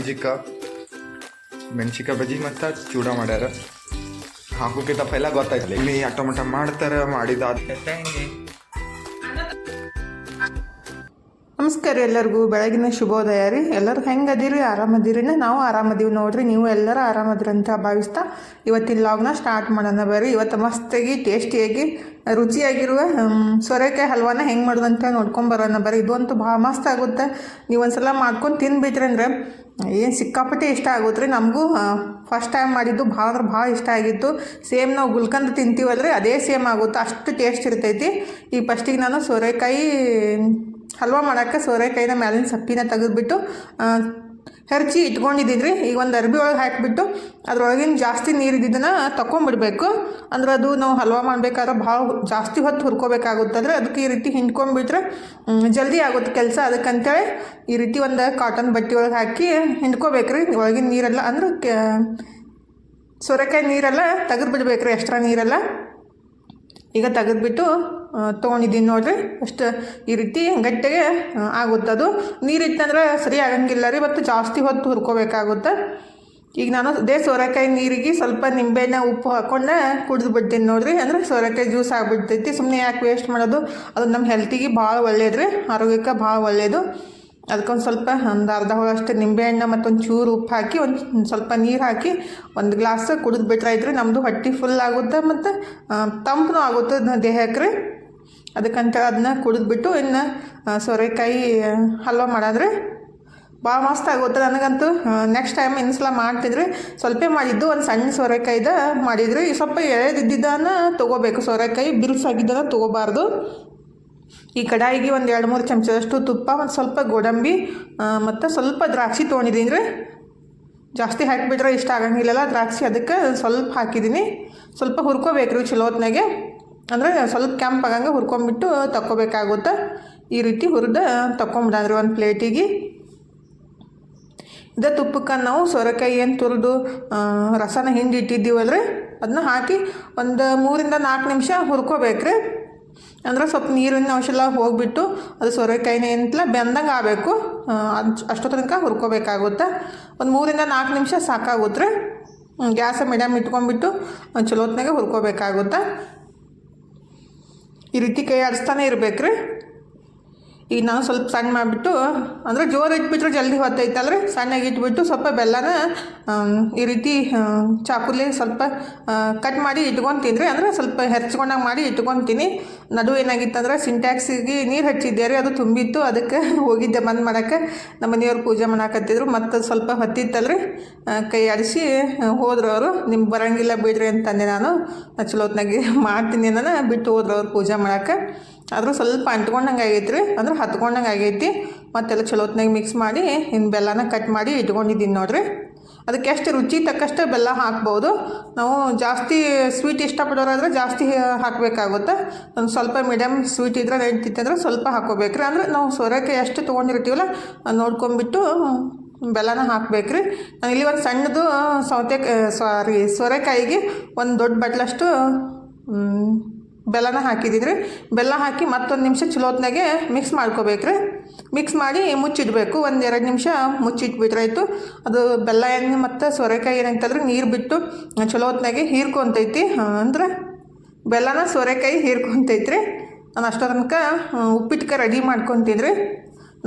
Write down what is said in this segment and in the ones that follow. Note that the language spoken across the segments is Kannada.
ಸಂಜಿಕ ಮೆಣಸಿಕಾಯಿ ಬಜ್ಜಿ ಮತ್ತು ಚೂಡ ಮಾಡ್ಯಾರ. ಹಾಕೋಕ್ಕಿಂತ ಪೈಲ ಗೊತ್ತಾಯ್ತು. ಇಲ್ಲಿ ಟೊಮೆಟೊ ಮಾಡ್ತಾರೆ, ಮಾಡಿದ ನಮಸ್ಕಾರ ಎಲ್ಲರಿಗೂ. ಬೆಳಗಿನ ಶುಭೋದಯ ರೀ. ಎಲ್ಲರೂ ಹೆಂಗೆ ಅದೀರಿ? ಆರಾಮದಿರಿ ನಾವು ಆರಾಮದೀವಿ ನೋಡ್ರಿ. ನೀವು ಎಲ್ಲರೂ ಆರಾಮದಿರಿ ಅಂತ ಭಾವಿಸ್ತಾ ಇವತ್ತಿನ ಲಾಗ್ನ ಸ್ಟಾರ್ಟ್ ಮಾಡೋಣ ಬರ್ರಿ. ಇವತ್ತು ಮಸ್ತಾಗಿ ಟೇಸ್ಟಿಯಾಗಿ ರುಚಿಯಾಗಿರುವ ಸೊರೆಕಾಯಿ ಹಲ್ವಾನ ಹೆಂಗೆ ಮಾಡೋದಂತ ನೋಡ್ಕೊಂಬರೋಣ ಬರ್ರಿ. ಇದು ಅಂತೂ ಭಾಳ ಮಸ್ತ್ ಆಗುತ್ತೆ. ನೀವು ಒಂದ್ಸಲ ಮಾಡ್ಕೊಂಡು ತಿನ್ಬಿಟ್ರಿ ಅಂದ್ರೆ ಏನು ಸಿಕ್ಕಾಪಟ್ಟೆ ಇಷ್ಟ ಆಗುತ್ತೆ ರೀ ನಮಗೂ ಫಸ್ಟ್ ಟೈಮ್ ಮಾಡಿದ್ದು ಭಾಳ ಅಂದ್ರೆ ಭಾಳ ಇಷ್ಟ ಆಗಿತ್ತು. ಸೇಮ್ ನಾವು ಗುಲ್ಕಂದ್ ತಿಂತೀವಲ್ರಿ, ಅದೇ ಸೇಮ್ ಆಗುತ್ತೆ. ಅಷ್ಟು ಟೇಸ್ಟ್ ಇರ್ತೈತಿ. ಈಗ ಫಸ್ಟಿಗೆ ನಾನು ಸೋರೆಕಾಯಿ, ಹಲ್ವಾ ಮಾಡೋಕ್ಕೆ ಸೋರೆಕಾಯಿನ ಮ್ಯಾಲಿನ ಸಪ್ಪಿನ ತೆಗೆದ್ಬಿಟ್ಟು ಹೆರ್ಚಿ ಇಟ್ಕೊಂಡಿದ್ದಿದ್ರಿ. ಈಗ ಒಂದು ಅರ್ಬಿ ಒಳಗೆ ಹಾಕಿಬಿಟ್ಟು ಅದ್ರೊಳಗಿನ ಜಾಸ್ತಿ ನೀರು ಇದ್ದಿದ್ದನ್ನು ತಗೊಂಬಿಡ್ಬೇಕು ಅಂದ್ರೆ ಅದು ನಾವು ಹಲ್ವಾ ಮಾಡ್ಬೇಕಾದ್ರೆ ಭಾಳ ಜಾಸ್ತಿ ಹೊತ್ತು ಹುರ್ಕೋಬೇಕಾಗುತ್ತಂದ್ರೆ ಅದಕ್ಕೆ ಈ ರೀತಿ ಹಿಂಡ್ಕೊಂಡ್ಬಿಟ್ರೆ ಜಲ್ದಿ ಆಗುತ್ತೆ ಕೆಲಸ. ಅದಕ್ಕಂತೇಳಿ ಈ ರೀತಿ ಒಂದು ಕಾಟನ್ ಬಟ್ಟೆ ಒಳಗೆ ಹಾಕಿ ಹಿಂಡ್ಕೋಬೇಕ್ರಿ. ಒಳಗಿನ ನೀರೆಲ್ಲ ಅಂದ್ರೆ ಕೆ ಸೋರೆಕಾಯಿ ನೀರೆಲ್ಲ ತೆಗೆದು ಬಿಡ್ಬೇಕ್ರಿ ಎಕ್ಸ್ಟ್ರಾ ನೀರೆಲ್ಲ. ಈಗ ತೆಗೆದುಬಿಟ್ಟು ತೊಗೊಂಡಿದ್ದೀನಿ ನೋಡಿರಿ. ಅಷ್ಟು ಈ ರೀತಿ ಗಟ್ಟಿಗೆ ಆಗುತ್ತೆ ಅದು. ನೀರಿತ್ತಂದ್ರೆ ಸರಿ ಆಗಂಗಿಲ್ಲ ರೀ, ಮತ್ತು ಜಾಸ್ತಿ ಹೊತ್ತು ಹುರ್ಕೋಬೇಕಾಗುತ್ತೆ. ಈಗ ನಾನು ಅದೇ ಸೋರೆಕಾಯಿ ನೀರಿಗೆ ಸ್ವಲ್ಪ ನಿಂಬೆಹಣ್ಣೆ, ಉಪ್ಪು ಹಾಕ್ಕೊಂಡೆ ಕುಡಿದು ಬಿಡ್ತೀನಿ ನೋಡಿರಿ. ಅಂದರೆ ಸೋರೆಕಾಯಿ ಜ್ಯೂಸ್ ಆಗಿಬಿಡ್ತೈತಿ ಸುಮ್ಮನೆ ಯಾಕೆ ವೇಸ್ಟ್ ಮಾಡೋದು? ಅದು ನಮ್ಮ ಹೆಲ್ತಿಗೆ ಭಾಳ ಒಳ್ಳೇದು ರೀ, ಆರೋಗ್ಯಕ್ಕೆ ಭಾಳ ಒಳ್ಳೆಯದು ಅದಕ್ಕೊಂದು ಸ್ವಲ್ಪ ಒಂದು ಅರ್ಧ ಹೋಳಷ್ಟು ನಿಂಬೆಹಣ್ಣು ಮತ್ತು ಒಂದು ಚೂರು ಉಪ್ಪು ಹಾಕಿ, ಒಂದು ಸ್ವಲ್ಪ ನೀರು ಹಾಕಿ, ಒಂದು ಗ್ಲಾಸ್ ಕುಡಿದು ಬಿಟ್ರೆ ಇದ್ರೆ ನಮ್ಮದು ಹೊಟ್ಟೆ ಫುಲ್ ಆಗುತ್ತೆ ಮತ್ತು ತಂಪನೂ ಆಗುತ್ತೆ ದೇಹಕ್ಕೆ ಅದಕ್ಕಂತ ಅದನ್ನ ಕುಡಿದ್ಬಿಟ್ಟು ಇನ್ನು ಸೋರೆಕಾಯಿ ಹಲ್ವ ಮಾಡಿದ್ರೆ ಭಾಳ ಮಸ್ತ್ ಆಗುತ್ತೆ ನನಗಂತೂ. ನೆಕ್ಸ್ಟ್ ಟೈಮ್ ಇನ್ನೊಂದ್ಸಲ ಮಾಡ್ತಿದ್ರೆ ಸ್ವಲ್ಪ ಮಾಡಿದ್ದು, ಒಂದು ಸಣ್ಣ ಸೋರೆಕಾಯ್ದ ಮಾಡಿದ್ರಿ. ಸ್ವಲ್ಪ ಎಳೆದಿದ್ದನ್ನ ತೊಗೋಬೇಕು, ಸೋರೆಕಾಯಿ ಬಿರುಸಾಗಿದ್ದನ್ನ ತೊಗೋಬಾರ್ದು. ಈ ಕಡಾಯಿಗೆ ಒಂದು ಎರಡು ಮೂರು ಚಮಚದಷ್ಟು ತುಪ್ಪ ಮತ್ತು ಸ್ವಲ್ಪ ಗೋಡಂಬಿ ಮತ್ತು ಸ್ವಲ್ಪ ದ್ರಾಕ್ಷಿ ತೊಗೊಂಡಿದ್ದೀನಿ ರೀ ಜಾಸ್ತಿ ಹಾಕಿಬಿಟ್ರೆ ಇಷ್ಟ ಆಗಂಗಿಲ್ಲಲ್ಲ ದ್ರಾಕ್ಷಿ. ಅದಕ್ಕೆ ಸ್ವಲ್ಪ ಹಾಕಿದ್ದೀನಿ. ಸ್ವಲ್ಪ ಹುರ್ಕೋಬೇಕು ರೀ ಚಲೋ ಹೊತ್ನಾಗೆ ಅಂದರೆ ಸ್ವಲ್ಪ ಕೆಂಪು ಆಗಂಗೆ ಹುರ್ಕೊಂಬಿಟ್ಟು ತಕ್ಕೋಬೇಕಾಗುತ್ತೆ. ಈ ರೀತಿ ಹುರಿದು ತಕ್ಕೊಂಬಿಡಂದ್ರಿ ಒಂದು ಪ್ಲೇಟಿಗೆ. ಇದೇ ತುಪ್ಪಕ್ಕೆ ನಾವು ಸೊರೆಕಾಯಿ ಏನು ತುರಿದು ರಸನ ಹಿಂಡಿ ಇಟ್ಟಿದ್ದೀವಲ್ರಿ ಅದನ್ನ ಹಾಕಿ ಒಂದು ಮೂರಿಂದ ನಾಲ್ಕು ನಿಮಿಷ ಹುರ್ಕೋಬೇಕ್ರಿ. ಅಂದ್ರೆ ಸ್ವಲ್ಪ ನೀರಿನ ಅಂಶ ಎಲ್ಲ ಹೋಗಿಬಿಟ್ಟು ಅದು ಸೋರೆಕಾಯಿನ ಏನಿಲ್ಲ ಬೆಂದಂಗೆ ಆಗಬೇಕು. ಅಷ್ಟು ತನಕ ಹುರ್ಕೋಬೇಕಾಗುತ್ತೆ. ಒಂದು ಮೂರಿಂದ ನಾಲ್ಕು ನಿಮಿಷ ಸಾಕಾಗುತ್ತೆ. ಗ್ಯಾಸ ಮೀಡಿಯಮ್ ಇಟ್ಕೊಂಡ್ಬಿಟ್ಟು ಚಲೋತ್ನಾಗೆ ಹುರ್ಕೋಬೇಕಾಗುತ್ತೆ. ಈ ರೀತಿ ಕೈ ಆಡಿಸ್ತಾನೆ ಇರಬೇಕ್ರಿ. ಈಗ ನಾವು ಸ್ವಲ್ಪ ಸಣ್ಣ ಮಾಡಿಬಿಟ್ಟು, ಅಂದರೆ ಜೋರು ಇಟ್ಬಿಟ್ರೆ ಜಲ್ದಿ ಹೊತ್ತೈತಲ್ರಿ ಸಣ್ಣಗೆ ಇಟ್ಬಿಟ್ಟು ಸ್ವಲ್ಪ ಬೆಲ್ಲನ ಈ ರೀತಿ ಚಾಕುಲಿ ಸ್ವಲ್ಪ ಕಟ್ ಮಾಡಿ ಇಟ್ಕೊತೀನಿ ಅಂದರೆ ಸ್ವಲ್ಪ ಹೆಚ್ಕೊಂಡಾಗ ಮಾಡಿ ಇಟ್ಕೊತೀನಿ ನಡು ಏನಾಗಿತ್ತಂದ್ರೆ ಸಿಂಟ್ಯಾಕ್ಸಿಗೆ ನೀರು ಹಚ್ಚಿದ್ದೆ ರೀ. ಅದು ತುಂಬಿತ್ತು. ಅದಕ್ಕೆ ಹೋಗಿದ್ದೆ ಬಂದ್ ಮಾಡೋಕ್ಕೆ. ನಮ್ಮ ಮನೆಯವ್ರು ಪೂಜೆ ಮಾಡಾಕತ್ತಿದ್ರು. ಮತ್ತು ಸ್ವಲ್ಪ ಹೊತ್ತಿತ್ತಲ್ರಿ. ಕೈ ಆಡಿಸಿ ಹೋದ್ರು ಅವರು. ನಿಮ್ಗೆ ಬರಂಗಿಲ್ಲ ಬಿಡ್ರಿ ಅಂತಂದೆ ನಾನು. ಚಲೋತ್ನಾಗಿ ಮಾಡ್ತೀನಿ ಅನ್ನೋಣ ಬಿಟ್ಟು ಹೋದ್ರು ಅವ್ರು ಪೂಜೆ ಮಾಡಕ್ಕೆ. ಆದರೂ ಸ್ವಲ್ಪ ಅಂಟ್ಕೊಂಡಂಗೆ ಆಗೈತೆ ರೀ ಅಂದ್ರೆ ಹತ್ಕೊಂಡಂಗೆ ಆಗೈತಿ. ಮತ್ತೆಲ್ಲ ಚಲೋ ಹೊತ್ತಿನಾಗ ಮಿಕ್ಸ್ ಮಾಡಿ ಇನ್ನು ಬೆಲ್ಲನ ಕಟ್ ಮಾಡಿ ಇಟ್ಕೊಂಡಿದ್ದೀನಿ ನೋಡ್ರಿ. ಅದಕ್ಕೆ ಎಷ್ಟು ರುಚಿ ತಕ್ಕಷ್ಟು ಬೆಲ್ಲ ಹಾಕ್ಬೋದು. ನಾವು ಜಾಸ್ತಿ ಸ್ವೀಟ್ ಇಷ್ಟಪಡೋರಾದರೆ ಜಾಸ್ತಿ ಹಾಕಬೇಕಾಗುತ್ತೆ. ಒಂದು ಸ್ವಲ್ಪ ಮೀಡಿಯಮ್ ಸ್ವೀಟ್ ಇದ್ರೆ ನಡೀತಿತ್ತಂದ್ರೆ ಸ್ವಲ್ಪ ಹಾಕೋಬೇಕ್ರಿ ಅಂದ್ರೆ ನಾವು ಸೋರೆಕಾಯಿ ಎಷ್ಟು ತೊಗೊಂಡಿರ್ತೀವಲ್ಲ ನೋಡ್ಕೊಂಬಿಟ್ಟು ಬೆಲ್ಲನ ಹಾಕಬೇಕ್ರಿ. ನಾನು ಇಲ್ಲಿ ಒಂದು ಸಣ್ಣದು ಸೌತೆ ಸಾರಿ ಸೊರೆಕಾಯಿಗೆ ಒಂದು ದೊಡ್ಡ ಬಟ್ಲಷ್ಟು ಬೆಲ್ಲನ ಹಾಕಿದ್ದೀನಿ ಬೆಲ್ಲ ಹಾಕಿ ಮತ್ತೊಂದು ನಿಮಿಷ ಚಲೋತ್ನಾಗೆ ಮಿಕ್ಸ್ ಮಾಡ್ಕೋಬೇಕ್ರಿ. ಮಿಕ್ಸ್ ಮಾಡಿ ಮುಚ್ಚಿಡಬೇಕು. ಒಂದು ಎರಡು ನಿಮಿಷ ಮುಚ್ಚಿಟ್ಬಿಟ್ರಾಯ್ತು ಅದು ಬೆಲ್ಲ ಎಣ್ಣೆ ಮತ್ತು ಸೋರೆಕಾಯಿ ಏನಂತಂದ್ರೆ ನೀರು ಬಿಟ್ಟು ಚಲೋ ಹೊತ್ನಾಗೆ ಹೀರ್ಕೊಂತೈತಿ ಅಂದ್ರೆ ಬೆಲ್ಲನ ಸೋರೆಕಾಯಿ ಹೀರ್ಕೊಂತೈತ್ರಿ. ನಾನು ಅಷ್ಟೋ ತನಕ ಉಪ್ಪಿಟ್ಕ ರೆಡಿ ಮಾಡ್ಕೊತಿದ್ರಿ.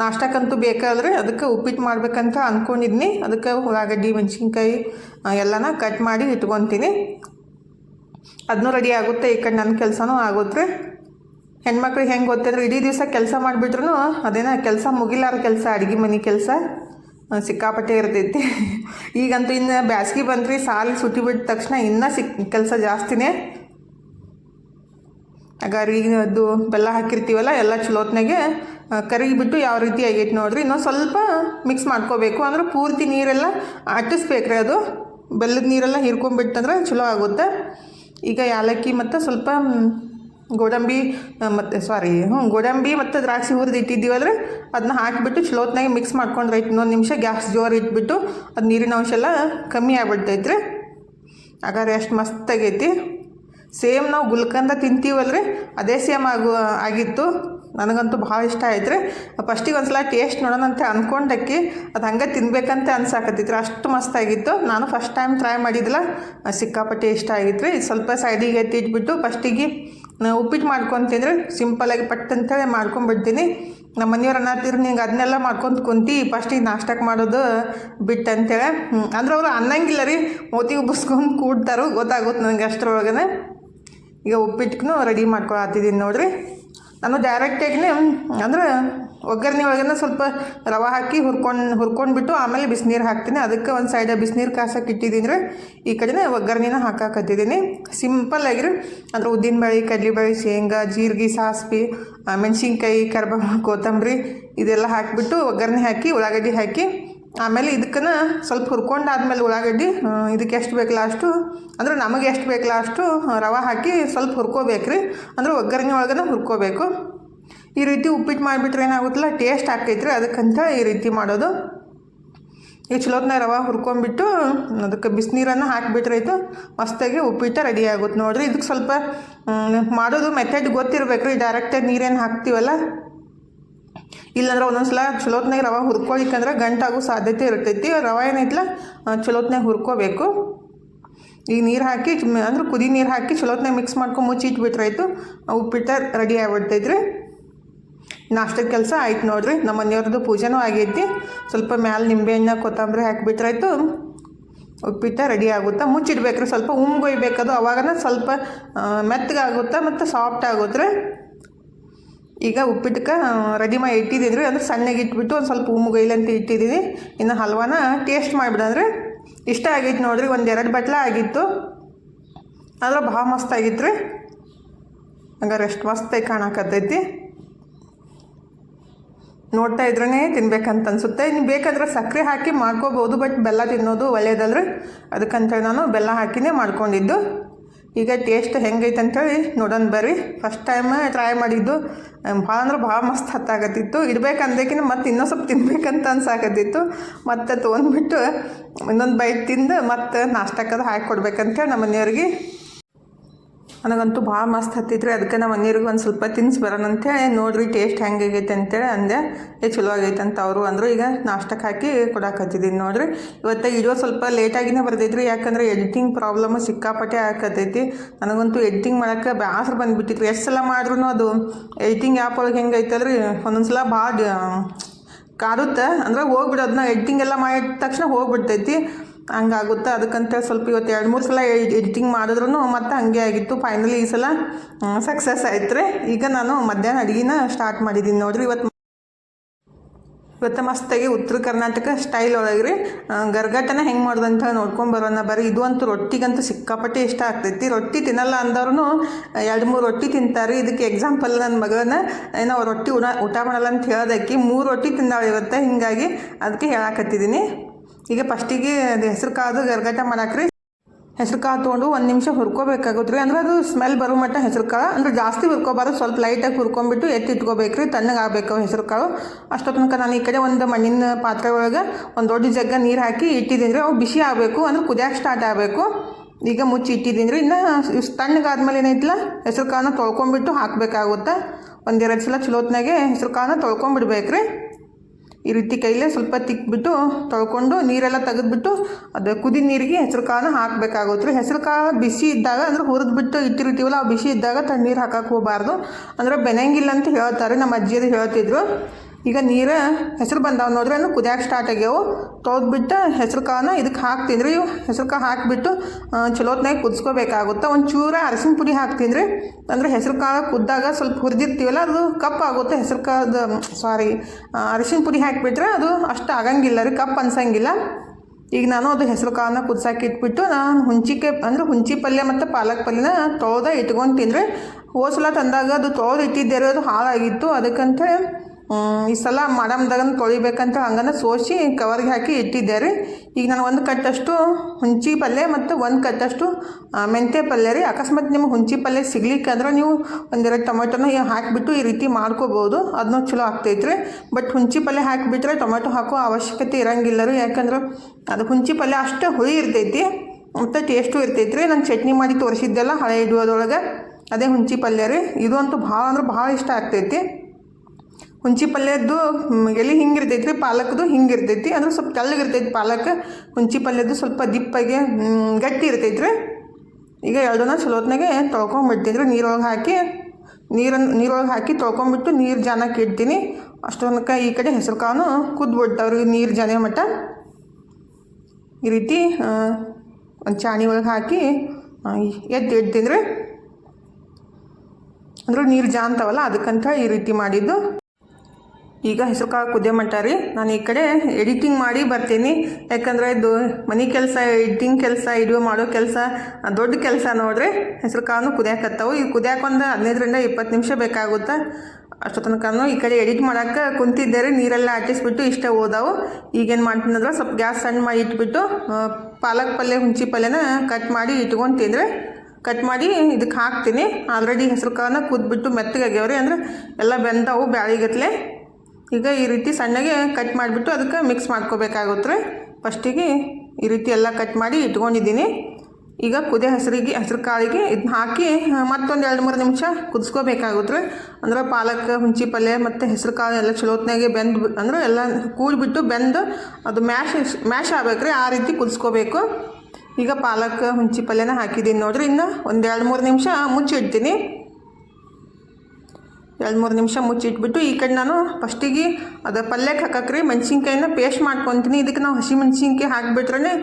ನಾಷ್ಟಕ್ಕಂತೂ ಬೇಕಾದ್ರೆ ಅದಕ್ಕೆ ಉಪ್ಪಿಟ್ಟು ಮಾಡಬೇಕಂತ ಅಂದ್ಕೊಂಡಿದ್ನಿ ಅದಕ್ಕೆ ಉಳ್ಳಾಗಡ್ಡಿ, ಮೆಣಸಿನ್ಕಾಯಿ ಎಲ್ಲನ ಕಟ್ ಮಾಡಿ ಇಟ್ಕೊತೀನಿ. ಅದನ್ನೂ ರೆಡಿ ಆಗುತ್ತೆ, ಈ ಕಡೆ ನನ್ನ ಕೆಲಸನೂ ಆಗುತ್ತೆ ಹೆಣ್ಮಕ್ಳಿಗೆ ಹೆಂಗೆ ಗೊತ್ತಿದ್ರು ಇಡೀ ದಿವಸ ಕೆಲಸ ಮಾಡಿಬಿಟ್ರು ಅದೇನ ಕೆಲಸ ಮುಗಿಲಾರ ಕೆಲಸ, ಅಡುಗೆ ಮನೆ ಕೆಲಸ ಸಿಕ್ಕಾಪಟ್ಟೆ ಇರ್ತೈತಿ. ಈಗಂತೂ ಇನ್ನು ಬ್ಯಾಸ್ಗೆ ಬಂದ್ರಿ ಸಾಲಿ ಸುಟ್ಟಿ ಬಿಟ್ಟ ತಕ್ಷಣ ಇನ್ನೂ ಸಿಕ್, ಕೆಲಸ ಜಾಸ್ತಿನೇ. ಹಾಗಾದ್ರೆ ಈಗ ಅದು ಬೆಲ್ಲ ಹಾಕಿರ್ತೀವಲ್ಲ, ಎಲ್ಲ ಚಲೋತ್ನಾಗೆ ಕರಿಗಿಬಿಟ್ಟು ಯಾವ ರೀತಿ ಆಗೈತೆ ನೋಡ್ರಿ. ಇನ್ನೊಂದು ಸ್ವಲ್ಪ ಮಿಕ್ಸ್ ಮಾಡ್ಕೋಬೇಕು, ಅಂದ್ರೆ ಪೂರ್ತಿ ನೀರೆಲ್ಲ ಅಟ್ಟಿಸ್ಬೇಕ್ರಿ ಅದು. ಬೆಲ್ಲದ ನೀರೆಲ್ಲ ಹೀರ್ಕೊಂಡ್ಬಿಟ್ಟಂದ್ರೆ ಚಲೋ ಆಗುತ್ತೆ. ಈಗ ಯಾಲಕ್ಕಿ ಮತ್ತು ಸ್ವಲ್ಪ ಗೋಡಂಬಿ ಮತ್ತು ಸಾರಿ ಹ್ಞೂ, ಗೋಡಂಬಿ ಮತ್ತು ದ್ರಾಕ್ಷಿ ಹುರಿದು ಇಟ್ಟಿದ್ದೀವಲ್ಲ ಅದನ್ನ ಹಾಕಿಬಿಟ್ಟು ಚಲೋತ್ನಾಗೆ ಮಿಕ್ಸ್ ಮಾಡ್ಕೊಂಡ್ರೆ ಇನ್ನೊಂದು ನಿಮಿಷ ಗ್ಯಾಸ್ ಜೋರು ಇಟ್ಬಿಟ್ಟು ಅದು ನೀರಿನ ಅಂಶ ಎಲ್ಲ ಕಮ್ಮಿ ಆಗ್ಬಿಡ್ತೈತ್ರಿ ಹಾಗಾದ್ರೆ ಎಷ್ಟು ಮಸ್ತ್ ಆಗೈತಿ. ಸೇಮ್ ನಾವು ಗುಲ್ಕಂದ ತಿಂತೀವಲ್ರಿ, ಅದೇ ಸೇಮ್ ಆಗು, ಆಗಿತ್ತು. ನನಗಂತೂ ಭಾಳ ಇಷ್ಟ ಆಯ್ತು ರೀ ಫಸ್ಟಿಗೆ ಒಂದು ಸಲ ಟೇಸ್ಟ್ ನೋಡೋಣ ಅಂತ ಅಂದ್ಕೊಂಡಕ್ಕೆ ಅದು ಹಂಗೆ ತಿನ್ಬೇಕಂತ ಅನ್ಸಾಕತ್ತಿತ್ತು ಅಷ್ಟು ಮಸ್ತಾಗಿತ್ತು ನಾನು ಫಸ್ಟ್ ಟೈಮ್ ಟ್ರೈ ಮಾಡಿದ್ಲ. ಸಿಕ್ಕಾಪಟ್ಟೆ ಇಷ್ಟ ಆಗಿತ್ತು ರೀ ಸ್ವಲ್ಪ ಸೈಡಿಗೆ ಎತ್ತಿಟ್ಬಿಟ್ಟು ಫಸ್ಟಿಗೆ ಉಪ್ಪಿಟ್ಟು ಮಾಡ್ಕೊಂಡು ತಿಂದ್ರೆ. ಸಿಂಪಲಾಗಿ ಪಟ್ ಅಂತೇಳಿ ಮಾಡ್ಕೊಂಡ್ಬಿಡ್ತೀನಿ ನಮ್ಮ ಮನೆಯವ್ರು ಅನ್ನತ್ತಿರು ನಿಂಗೆ ಅದನ್ನೆಲ್ಲ ಮಾಡ್ಕೊಂತ ಕುಂತಿ ಫಸ್ಟಿಗೆ ನಾಷ್ಟಕ್ಕೆ ಮಾಡೋದು ಬಿಟ್ಟು. ಅಂದ್ರೆ ಅವರು ಅನ್ನಂಗಿಲ್ಲ ರೀ. ಮೋತಿ ಉಬ್ಬಿಸ್ಕೊಂಡು ಕೂಡ್ತಾರೋ. ಗೊತ್ತಾಗುತ್ತೆ ನನಗೆ ಅಷ್ಟರೊಳಗೇ ಈಗ ಉಪ್ಪಿಟ್ಟು ರೆಡಿ ಮಾಡ್ಕೊಳತ್ತಿದ್ದೀನಿ ನೋಡ್ರಿ. ನಾನು ಡೈರೆಕ್ಟಾಗಿನೇ ಅಂದ್ರೆ ಒಗ್ಗರಣೆ ಒಳಗನೆ ಸ್ವಲ್ಪ ರವೆ ಹಾಕಿ ಹುರ್ಕೊಂಡು, ಹುರ್ಕೊಂಡ್ಬಿಟ್ಟು ಆಮೇಲೆ ಬಿಸಿನೀರು ಹಾಕ್ತೀನಿ. ಅದಕ್ಕೆ ಒಂದು ಸೈಡ ಬಿಸಿನೀರು ಕಾಸಕ್ಕೆ ಇಟ್ಟಿದ್ದೀನಿ ರೀ. ಈ ಕಡೆನೇ ಒಗ್ಗರಣೆನ ಹಾಕಾಕತ್ತಿದ್ದೀನಿ. ಸಿಂಪಲ್ ಆಗಿರಿ ಅಂದ್ರೆ ಉದ್ದಿನಬೇಳೆ, ಕಡಲೆಬೇಳೆ, ಶೇಂಗಾ, ಜೀರಿಗೆ ಸಾಸ್ಪಿ ಮೆಣಸಿನ್ಕಾಯಿ, ಕರ್ಬ, ಕೊತ್ತಂಬರಿ, ಇದೆಲ್ಲ ಹಾಕಿಬಿಟ್ಟು ಒಗ್ಗರಣೆ ಹಾಕಿ, ಉಳ್ಳಾಗಡ್ಡಿ ಹಾಕಿ ಆಮೇಲೆ ಇದಕ್ಕನ ಸ್ವಲ್ಪ ಹುರ್ಕೊಂಡಾದ್ಮೇಲೆ ಉಳ್ಳಾಗಡ್ಡಿ ಇದಕ್ಕೆ ಎಷ್ಟು ಬೇಕಲ್ಲ ಅಷ್ಟು, ಅಂದ್ರೆ ನಮಗೆ ಎಷ್ಟು ಬೇಕಲ್ಲ ಅಷ್ಟು ರವೆ ಹಾಕಿ ಸ್ವಲ್ಪ ಹುರ್ಕೋಬೇಕು ರೀ ಅಂದ್ರೆ ಒಗ್ಗರಣೆ ಒಳಗನ ಹುರ್ಕೋಬೇಕು. ಈ ರೀತಿ ಉಪ್ಪಿಟ್ಟು ಮಾಡಿಬಿಟ್ರೆ ಏನಾಗುತ್ತಲ್ಲ ಟೇಸ್ಟ್ ಆಕೈತ್ರಿ ಅದಕ್ಕಂತ ಈ ರೀತಿ ಮಾಡೋದು. ಈ ಚಲೋತ್ನ ರವೆ ಹುರ್ಕೊಂಬಿಟ್ಟು ಅದಕ್ಕೆ ಬಿಸಿನೀರನ್ನು ಹಾಕಿಬಿಟ್ರಾಯ್ತು ಮಸ್ತಾಗಿ ಉಪ್ಪಿಟ್ಟು ರೆಡಿ ಆಗುತ್ತೆ ನೋಡಿರಿ. ಇದಕ್ಕೆ ಸ್ವಲ್ಪ ಮಾಡೋದು ಮೆಥಡ್ ಗೊತ್ತಿರಬೇಕು ರೀ ಡೈರೆಕ್ಟಾಗಿ ನೀರೇನು ಹಾಕ್ತೀವಲ್ಲ. ಇಲ್ಲಾಂದ್ರೆ ಒಂದೊಂದ್ಸಲ ಚಲೋತ್ನಾಗ ರವೆ ಹುರ್ಕೊಳಿಕ್ಕಂದ್ರೆ ಗಂಟಾಗೋ ಸಾಧ್ಯತೆ ಇರ್ತೈತಿ. ರವೆ ಏನೈತಲ್ಲ ಚಲೋತ್ನಾಗ ಹುರ್ಕೋಬೇಕು. ಈಗ ನೀರು ಹಾಕಿ ಅಂದ್ರೆ ಕುದಿ ನೀರು ಹಾಕಿ ಚಲೋತ್ನಾಗ ಮಿಕ್ಸ್ ಮಾಡ್ಕೊಂಡು ಮುಚ್ಚಿ ಇಟ್ಬಿಟ್ರಾಯ್ತು ಉಪ್ಪಿಟ್ಟು ರೆಡಿ ಆಗ್ಬಿಡ್ತೈತ್ರಿ. ನಾಷ್ಟದ ಕೆಲಸ ಆಯ್ತು ನೋಡಿರಿ. ನಮ್ಮ ಮನೆಯವ್ರದ್ದು ಪೂಜೆನೂ ಆಗೈತಿ. ಸ್ವಲ್ಪ ಮ್ಯಾಲೆ ನಿಂಬೆಹಣ್ಣು ಕೊತ್ತಂಬರಿ ಹಾಕಿಬಿಟ್ರಾಯ್ತು ಉಪ್ಪಿಟ್ಟ ರೆಡಿ ಆಗುತ್ತಾ? ಮುಚ್ಚಿಡ್ಬೇಕ್ರಿ. ಸ್ವಲ್ಪ ಉಮ್ಗೊಯ್ಬೇಕದು. ಅವಾಗನ ಸ್ವಲ್ಪ ಮೆತ್ತಗಾಗುತ್ತೆ ಮತ್ತು ಸಾಫ್ಟ್ ಆಗುತ್ತೆ ಈಗ ಉಪ್ಪಿಟ್ಟಕ್ಕೆ ರೆಡಿ ಮಾಡಿ ಇಟ್ಟಿದ್ದೀನಿ ರೀ ಅಂದ್ರೆ ಸಣ್ಣಗೆ ಇಟ್ಬಿಟ್ಟು ಒಂದು ಸ್ವಲ್ಪ ಉಮ್ಮುಗೈಲಿ ಅಂತ ಇಟ್ಟಿದ್ದೀನಿ. ಇನ್ನು ಹಲ್ವಾನ ಟೇಸ್ಟ್ ಮಾಡಿಬಿಡಂದ್ರೆ ಇಷ್ಟ ಆಗಿತ್ತು ನೋಡ್ರಿ, ಒಂದು ಎರಡು ಬಟ್ಲ ಆಗಿತ್ತು. ಆದ್ರೆ ಭಾಳ ಮಸ್ತ್ ಆಗಿತ್ತು ರೀ ಹಂಗಾರೆ ಎಷ್ಟು ಮಸ್ತಾಗಿ ಕಾಣಕತ್ತೈತಿ. ನೋಡ್ತಾ ಇದ್ರೇ ತಿನ್ಬೇಕಂತ ಅನ್ಸುತ್ತೆ. ಇನ್ನು ಬೇಕಾದ್ರೆ ಸಕ್ಕರೆ ಹಾಕಿ ಮಾಡ್ಕೋಬೋದು, ಬಟ್ ಬೆಲ್ಲ ತಿನ್ನೋದು ಒಳ್ಳೇದಲ್ರಿ. ಅದಕ್ಕಂತೇಳಿ ನಾನು ಬೆಲ್ಲ ಹಾಕಿನೇ ಮಾಡ್ಕೊಂಡಿದ್ದು. ಈಗ ಟೇಸ್ಟ್ ಹೆಂಗೈತೆ ಅಂತೇಳಿ ನೋಡೋಣ ಬರ್ರಿ. ಫಸ್ಟ್ ಟೈಮ್ ಟ್ರೈ ಮಾಡಿದ್ದು. ಭಾಳ ಅಂದ್ರೆ ಭಾಳ ಮಸ್ತ್ ಹತ್ತಾಗತ್ತಿತ್ತು. ಇಡ್ಬೇಕಂದೇಕಿನ ಮತ್ತೆ ಇನ್ನೊಂದು ಸ್ವಲ್ಪ ತಿನ್ಬೇಕಂತ ಅನ್ಸಾಕತ್ತಿತ್ತು. ಮತ್ತೆ ತೊಗೊಂಡ್ಬಿಟ್ಟು ಇನ್ನೊಂದು ಬೈಟ್ ತಿಂದು ಮತ್ತೆ ನಾಷ್ಟಕ್ಕದು ಹಾಕಿ ಕೊಡ್ಬೇಕಂತೇಳಿ ನಮ್ಮ ಮನೆಯವ್ರಿಗೆ ನನಗಂತೂ ಭಾಳ ಮಸ್ತ್ ಹತ್ತಿತ್ರಿ. ಅದಕ್ಕೆ ನಮ್ಮ ಮನೆಯವ್ರಿಗೆ ಒಂದು ಸ್ವಲ್ಪ ತಿನ್ಸಿ ಬರೋಣಂತೆ ನೋಡಿರಿ ಟೇಸ್ಟ್ ಹೆಂಗಾಗೈತೆ ಅಂತೇಳಿ ಅಂದೆ. ಏ, ಚಲೋ ಆಗೈತೆ ಅಂತ ಅವರು ಅಂದರು. ಈಗ ನಾಷ್ಟಕ್ಕೆ ಹಾಕಿ ಕೊಡಾಕತ್ತಿದ್ದೀನಿ ನೋಡ್ರಿ. ಇವತ್ತು ಇಡೋ ಸ್ವಲ್ಪ ಲೇಟಾಗಿನೇ ಬರ್ತೈತ್ರಿ. ಯಾಕಂದ್ರೆ ಎಡಿಟಿಂಗ್ ಪ್ರಾಬ್ಲಮ್ ಸಿಕ್ಕಾಪಟ್ಟೆ ಆಕತೈತಿ ನನಗಂತೂ ಎಡಿಟಿಂಗ್ ಮಾಡೋಕ್ಕೆ ಬ್ಯಾಸ್ರ ಬಂದುಬಿಟ್ಟಿತ್ತು ಎಷ್ಟು ಸಲ ಮಾಡ್ರೂ ಅದು ಎಡಿಟಿಂಗ್ ಆ್ಯಪ್ ಒಳಗೆ ಹೆಂಗೈತಲ್ರಿ ಒಂದೊಂದು ಸಲ ಭಾಳ ಕಾಡುತ್ತೆ. ಅಂದ್ರೆ ಹೋಗ್ಬಿಡೋದನ್ನ ಎಡಿಟಿಂಗ್ ಎಲ್ಲ ಮಾಡಿದ ತಕ್ಷಣ ಹೋಗ್ಬಿಡ್ತೈತಿ. ಹಂಗಾಗುತ್ತೆ. ಅದಕ್ಕಂತೇಳಿ ಸ್ವಲ್ಪ ಇವತ್ತು ಎರಡು, ಮೂರು ಸಲ ಎಡಿಟಿಂಗ್ ಮಾಡಿದ್ರು ಮತ್ತೆ ಹಂಗೆ ಆಗಿತ್ತು. ಫೈನಲಿ ಈ ಸಲ ಸಕ್ಸಸ್ ಆಯ್ತು ರೀ ಈಗ ನಾನು ಮಧ್ಯಾಹ್ನ ಅಡುಗೆನ ಸ್ಟಾರ್ಟ್ ಮಾಡಿದ್ದೀನಿ. ನೋಡಿರಿ, ಇವತ್ತು ಇವತ್ತು ಮಸ್ತಾಗಿ ಉತ್ತರ ಕರ್ನಾಟಕ ಸ್ಟೈಲ್ ಒಳಗೆ ರೀ ಗರ್ಗಟನ ಹೆಂಗೆ ಮಾಡೋದು ಅಂತ ನೋಡ್ಕೊಂಡು ಬರೋಣ. ಬರೀ ಇದು ಅಂತೂ ರೊಟ್ಟಿಗಂತೂ ಸಿಕ್ಕಾಪಟ್ಟೆ ಇಷ್ಟ ಆಗ್ತೈತಿ. ರೊಟ್ಟಿ ತಿನ್ನಲ್ಲ ಅಂದವ್ರು ಎರಡು, ಮೂರು ರೊಟ್ಟಿ ತಿಂತಾರೆ. ಇದಕ್ಕೆ ಎಕ್ಸಾಂಪಲ್ ನನ್ನ ಮಗಳನ್ನ, ಏನೋ ರೊಟ್ಟಿ ಉಣ ಊಟ ಮಾಡಲ್ಲ ಅಂತ ಹೇಳ್ದಕ್ಕೆ ಮೂರು ರೊಟ್ಟಿ ತಿಂದಾಳೆ ಇವತ್ತು. ಹಿಂಗಾಗಿ ಅದಕ್ಕೆ ಹೇಳಾಕತ್ತಿದ್ದೀನಿ. ಈಗ ಫಸ್ಟಿಗೆ ಅದು ಹೆಸ್ರು ಕಾದು ಗರ್ಗಟ ಮಾಡಾಕ್ರಿ ಹೆಸ್ರು ಕಾಳು ತೊಗೊಂಡು ಒಂದು ನಿಮಿಷ ಹುರ್ಕೋಬೇಕಾಗುತ್ತೆ. ರೀ ಅಂದ್ರೆ ಅದು ಸ್ಮೆಲ್ ಬರೋ ಮಟ್ಟ ಹೆಸ್ರು ಕಾಳು. ಅಂದ್ರೆ ಜಾಸ್ತಿ ಹುರ್ಕೋಬಾರ್ದು, ಸ್ವಲ್ಪ ಲೈಟಾಗಿ ಹುರ್ಕೊಂಬಿಟ್ಟು ಎತ್ತಿ ಇಟ್ಕೋಬೇಕು ರೀ ತಣ್ಣಗೆ ಆಗಬೇಕು ಹೆಸ್ರು ಕಾಳು. ಅಷ್ಟೋ ತನಕ ನಾನು ಈ ಕಡೆ ಒಂದು ಮಣ್ಣಿನ ಪಾತ್ರೆ ಒಳಗೆ ಒಂದು ದೊಡ್ಡ ಜಗ್ಗ ನೀರು ಹಾಕಿ ಇಟ್ಟಿದ್ದೀನಿ. ರೀ ಅವು ಬಿಸಿ ಆಗಬೇಕು, ಅಂದ್ರೆ ಕುದಿಯೋಕೆ ಸ್ಟಾರ್ಟ್ ಆಗಬೇಕು. ಈಗ ಮುಚ್ಚಿ ಇಟ್ಟಿದ್ದೀನಿ. ರೀ ಇನ್ನು ತಣ್ಣಗಾದ್ಮೇಲೆ ಏನೈತಿಲ್ಲ, ಹೆಸರು ಕಾಳನ್ನ ತೊಳ್ಕೊಂಬಿಟ್ಟು ಹಾಕಬೇಕಾಗುತ್ತೆ. ಒಂದೆರಡು ಸಲ ಚಲೋತ್ನಾಗೆ ಹೆಸರು ಕಾಳನ್ನ ತೊಳ್ಕೊಂಬಿಡ್ಬೇಕು ರೀ ಈ ರೀತಿ ಕೈಲೇ ಸ್ವಲ್ಪ ತಿಕ್ಬಿಟ್ಟು ತೊಳ್ಕೊಂಡು ನೀರೆಲ್ಲ ತೆಗೆದ್ಬಿಟ್ಟು ಅದು ಕುದಿ ನೀರಿಗೆ ಹೆಸ್ರು ಕಾಳನ್ನ ಹಾಕಬೇಕಾಗುತ್ತೆ. ಹೆಸ್ರು ಕಾಳು ಬಿಸಿ ಇದ್ದಾಗ ಅಂದ್ರೆ ಹುರಿದ್ಬಿಟ್ಟು ಇಟ್ಟಿರ್ತೀವಲ್ಲ, ಆ ಬಿಸಿ ಇದ್ದಾಗ ತಣ್ಣೀರು ಹಾಕಕ್ಕೆ ಹೋಗಬಾರ್ದು. ಅಂದ್ರೆ ಬೆನಂಗಿಲ್ಲ ಅಂತ ಹೇಳ್ತಾರೆ ನಮ್ಮ ಅಜ್ಜಿಯರು ಹೇಳ್ತಿದ್ರು. ಈಗ ನೀರು ಹೆಸರು ಬಂದಾವ ನೋಡ್ರಿ ಅನ್ನು ಕುದಿಯಕ್ಕೆ ಸ್ಟಾರ್ಟ್ ಆಗ್ಯಾವು. ತೊಳೆದ್ಬಿಟ್ಟು ಹೆಸ್ರು ಕಾಳನ್ನ ಇದಕ್ಕೆ ಹಾಕ್ತೀನಿ ರೀ ಹೆಸ್ರು ಕಾಳು ಹಾಕಿಬಿಟ್ಟು ಚಲೋತ್ನಾಗ ಕುದಿಸ್ಕೋಬೇಕಾಗುತ್ತೆ. ಒಂದು ಚೂರ ಅರಸಿನ ಪುಡಿ ಹಾಕ್ತೀನಿ ರೀ ಅಂದರೆ ಹೆಸ್ರು ಕಾಳು ಕುದ್ದಾಗ ಸ್ವಲ್ಪ ಹುರಿದಿರ್ತೀವಲ್ಲ, ಅದು ಕಪ್ಪಾಗುತ್ತೆ ಹೆಸ್ರು ಕಾಳದ ಸಾರಿ ಅರಸಿನ ಪುಡಿ ಹಾಕಿಬಿಟ್ರೆ ಅದು ಅಷ್ಟು ಆಗಂಗಿಲ್ಲ ರೀ, ಕಪ್ ಅನ್ಸಂಗಿಲ್ಲ. ಈಗ ನಾನು ಅದು ಹೆಸರು ಕಾಳನ್ನ ಕುದ್ಸಾಕಿ ಇಟ್ಬಿಟ್ಟು ನಾನು ಹುಂಚಿಕೆ ಅಂದ್ರೆ ಹುಂಚಿ ಪಲ್ಯ ಮತ್ತು ಪಾಲಕ್ ಪಲ್ಯನ ತೊಳ್ದ ಇಟ್ಕೊಂತೀನಿ ರೀ ಹೋದ ಸಲ ತಂದಾಗ ಅದು ತೊಳೆದು ಇಟ್ಟಿದ್ದೆ ಅದು ಹಾಳಾಗಿತ್ತು. ಅದಕ್ಕಂತ ಈ ಸಲ ಮಾಡಮ್ದಾಗ ತೊಳಿಬೇಕಂತ ಹಂಗನ ಸೋಸಿ ಕವರ್ಗೆ ಹಾಕಿ ಇಟ್ಟಿದ್ದೆ ರೀ ಈಗ ನಾನು ಒಂದು ಕಟ್ಟಷ್ಟು ಹುಂಚಿ ಪಲ್ಯ ಮತ್ತು ಒಂದು ಕಟ್ಟಷ್ಟು ಮೆಂತ್ಯ ಪಲ್ಯ ರೀ. ಅಕಸ್ಮಾತ್ ನಿಮ್ಗೆ ಹುಂಚಿ ಪಲ್ಯ ಸಿಗ್ಲಿಕ್ಕಂದ್ರೆ ನೀವು ಒಂದೆರಡು ಟೊಮೆಟೊನ ಹಾಕಿಬಿಟ್ಟು ಈ ರೀತಿ ಮಾಡ್ಕೋಬೋದು. ಅದನ್ನೂ ಚಲೋ ಆಗ್ತೈತೆ ರೀ ಬಟ್ ಹುಂಚಿ ಪಲ್ಯ ಹಾಕಿಬಿಟ್ರೆ ಟೊಮೆಟೊ ಹಾಕೋ ಅವಶ್ಯಕತೆ ಇರಂಗಿಲ್ಲ ರೀ. ಯಾಕಂದ್ರೆ ಅದು ಹುಂಚಿ ಪಲ್ಯ ಅಷ್ಟೇ ಹುಳಿ ಇರ್ತೈತಿ ಮತ್ತು ಟೇಸ್ಟು ಇರ್ತೈತೆ ರೀ ನಾನು ಚಟ್ನಿ ಮಾಡಿ ತೋರಿಸಿದ್ದೆಲ್ಲ ಹಳೆ ಇಡುವುದೊಳಗೆ ಅದೇ ಹುಂಚಿ ಪಲ್ಯ ರೀ. ಇದು ಅಂತೂ ಭಾಳ ಅಂದ್ರೆ ಭಾಳ ಇಷ್ಟ ಆಗ್ತೈತಿ. ಹುಂಚಿ ಪಲ್ಯದ್ದು ಎಲೆ ಹಿಂಗೆ ಇರ್ತೈತಿ ರೀ ಪಾಲಕ್ದು ಹಿಂಗೆ ಇರ್ತೈತಿ ಅಂದ್ರೆ ಸ್ವಲ್ಪ ತೆಳ್ಳಗಿರ್ತೈತಿ ಪಾಲಕ್. ಹುಂಚಿ ಪಲ್ಯದ್ದು ಸ್ವಲ್ಪ ದಿಪ್ಪಗೆ ಗಟ್ಟಿ ಇರ್ತೈತಿ ರೀ ಈಗ ಎರಡನ್ನ ಚಲೋತ್ನಾಗೆ ತೊಳ್ಕೊಂಬಿಡ್ತೀನಿ ರೀ ನೀರೊಳಗೆ ಹಾಕಿ. ನೀರನ್ನು ನೀರೊಳಗೆ ಹಾಕಿ ತೊಳ್ಕೊಂಬಿಟ್ಟು ನೀರು ಜಾನಕ್ಕೆ ಇಡ್ತೀನಿ ಅಷ್ಟೊನಕ ಈ ಕಡೆ ಹೆಸರು ಕಾಳು ಕುದ್ಬಿಡ್ತಾವ್ರಿ ನೀರು ಜಾನೆ ಮಟ್ಟ ಈ ರೀತಿ ಒಂದು ಚಾಣಿ ಒಳಗೆ ಹಾಕಿ ಎದ್ದು ಇಡ್ತೀನಿ ರೀ. ಅಂದ್ರೆ ನೀರು ಜಾನ್ತಾವಲ್ಲ ಅದಕ್ಕಂತ ಈ ರೀತಿ ಮಾಡಿದ್ದು. ಈಗ ಹೆಸರು ಕಾಳು ಕುದ್ದೆ ರೀ ನಾನು ಈ ಕಡೆ ಎಡಿಟಿಂಗ್ ಮಾಡಿ ಬರ್ತೀನಿ. ಯಾಕಂದರೆ ಇದು ಮನೆ ಕೆಲಸ ಎಡಿಟಿಂಗ್ ಕೆಲಸ ಇಡುವ ಮಾಡೋ ಕೆಲಸ, ದೊಡ್ಡ ಕೆಲಸ ನೋಡ್ರಿ. ಹೆಸರು ಕಾಳು ಕುದಿಯಾಕತ್ತಾವು. ಈಗ ಕುದಿಯಾಕ ಒಂದು ಹದಿನೈದರಿಂದ ಇಪ್ಪತ್ತು ನಿಮಿಷ ಬೇಕಾಗುತ್ತೆ. ಅಷ್ಟು ತನಕನೂ ಈ ಕಡೆ ಎಡಿಟ್ ಮಾಡೋಕ್ಕೆ ರೀ ನೀರೆಲ್ಲ ಆಟಿಸ್ಬಿಟ್ಟು ಇಷ್ಟ ಹೋದವು. ಈಗೇನು ಮಾಡ್ತೀನಿ ಅಂದ್ರೆ ಸ್ವಲ್ಪ ಗ್ಯಾಸ್ ಸಣ್ಣ ಮಾಡಿ ಇಟ್ಬಿಟ್ಟು ಪಾಲಕ್ ಪಲ್ಯ ಹುಂಚಿ ಪಲ್ಯನ ಕಟ್ ಮಾಡಿ ಇಟ್ಕೊಂಡು ತಿಂದರೆ ಕಟ್ ಮಾಡಿ ಇದಕ್ಕೆ ಹಾಕ್ತೀನಿ. ಆಲ್ರೆಡಿ ಹೆಸರು ಕಾಳನ್ನ ಕುದ್ಬಿಟ್ಟು ಮೆತ್ತಗೆ ಆಗ್ಯಾವ್ರಿ ಅಂದ್ರೆ ಎಲ್ಲ ಬೆಂದವು ಬ್ಯಾಳಿಗತ್ಲೆ ಈಗ ಈ ರೀತಿ ಸಣ್ಣಗೆ ಕಟ್ ಮಾಡಿಬಿಟ್ಟು ಅದಕ್ಕೆ ಮಿಕ್ಸ್ ಮಾಡ್ಕೋಬೇಕಾಗುತ್ತೆ. ಫಸ್ಟಿಗೆ ಈ ರೀತಿ ಎಲ್ಲ ಕಟ್ ಮಾಡಿ ಇಟ್ಕೊಂಡಿದ್ದೀನಿ. ಈಗ ಕುದಿಯೋ ಹಸಿರಿಗೆ, ಹಸಿರು ಕಾಳಿಗೆ ಇದನ್ನ ಹಾಕಿ ಮತ್ತೊಂದು ಎರಡು ಮೂರು ನಿಮಿಷ ಕುದಿಸ್ಕೋಬೇಕಾಗುತ್ತೆ. ಅಂದ್ರೆ ಪಾಲಕ್ ಹುಂಚಿ ಪಲ್ಯ ಮತ್ತು ಹೆಸರು ಕಾಳು ಎಲ್ಲ ಚಲೋತ್ನಾಗೆ ಬೆಂದು ಅಂದ್ರೆ ಎಲ್ಲ ಕೂಡ್ಬಿಟ್ಟು ಬೆಂದು ಅದು ಮ್ಯಾಶ್ ಮ್ಯಾಶ್ ಆಗ್ಬೇಕು ರೀ ಆ ರೀತಿ ಕುದಿಸ್ಕೋಬೇಕು. ಈಗ ಪಾಲಕ್ ಹುಂಚಿ ಪಲ್ಯನ ಹಾಕಿದ್ದೀನಿ ನೋಡಿರಿ, ಇನ್ನು ಒಂದು ಎರಡು ಮೂರು ನಿಮಿಷ ಮುಚ್ಚಿಡ್ತೀನಿ ಎರಡು ಮೂರು ನಿಮಿಷ ಮುಚ್ಚಿಟ್ಬಿಟ್ಟು ಈ ಕಡೆ ನಾನು ಫಸ್ಟಿಗೆ ಅದು ಪಲ್ಯಕ್ಕೆ ಹಾಕಕ್ರಿ, ಮೆಣಸಿನ್ಕಾಯಿನ ಪೇಸ್ಟ್ ಮಾಡ್ಕೊತೀನಿ. ಇದಕ್ಕೆ ನಾವು ಹಸಿ ಮೆಣಸಿನ್ಕಾಯಿ ಹಾಕಿಬಿಟ್ರೆ